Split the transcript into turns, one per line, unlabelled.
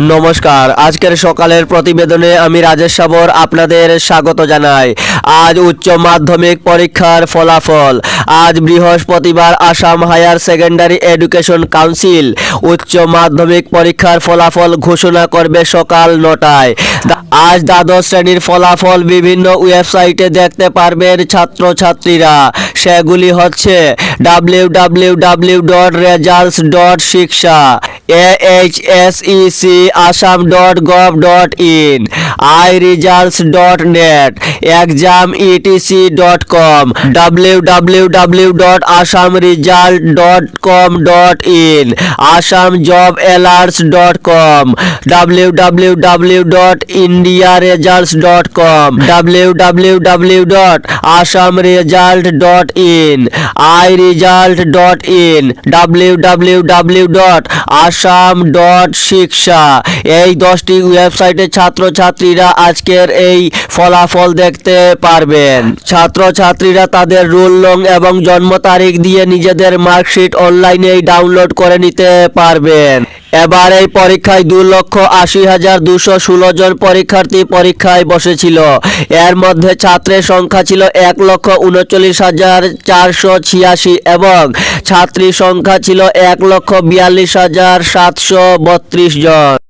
নমস্কার। আজকের সকালের প্রতিবেদনে আমি রাজেশ সাবর আপনাদের স্বাগত জানাই। আজ উচ্চ মাধ্যমিক পরীক্ষার ফলাফল। আজ বৃহস্পতিবার Assam higher secondary education council উচ্চ মাধ্যমিক পরীক্ষার ফলাফল ঘোষণা করবে সকাল নটায়। আজ দ্বাদশ শ্রেণির ফলাফল বিভিন্ন ওয়েবসাইটে দেখতে পারবেন ছাত্রছাত্রীরা। সেগুলি হচ্ছে W W W dot results dot Shiksha H S E C Assam dot gov dot in I results dot net exam etc dot com W W W dot Assam result dot com dot in Assam job alerts dot com W W W dot India results dot com W W W dot Assam result dot in I result dot in W W W dot Assam dot Shiksha এই দশটি ওয়েবসাইটে ছাত্রছাত্রীরা আজকের এই ফলাফল দেখতে পারবেন। ছাত্রছাত্রীরা তাদের রোল নং এবং জন্ম তারিখ দিয়ে নিজেদের মার্কশিট অনলাইনেই ডাউনলোড করে নিতে পারবেন। এবার এই পরীক্ষায় দু লক্ষ আশি হাজার দুশো ষোলো জন পরীক্ষার্থী পরীক্ষায় বসেছিল। এর মধ্যে ছাত্রের সংখ্যা ছিল এক লক্ষ উনচল্লিশ হাজার চারশো ছিয়াশি এবং ছাত্রীর সংখ্যা ছিল এক লক্ষ বিয়াল্লিশ হাজার সাতশো বত্রিশ জন।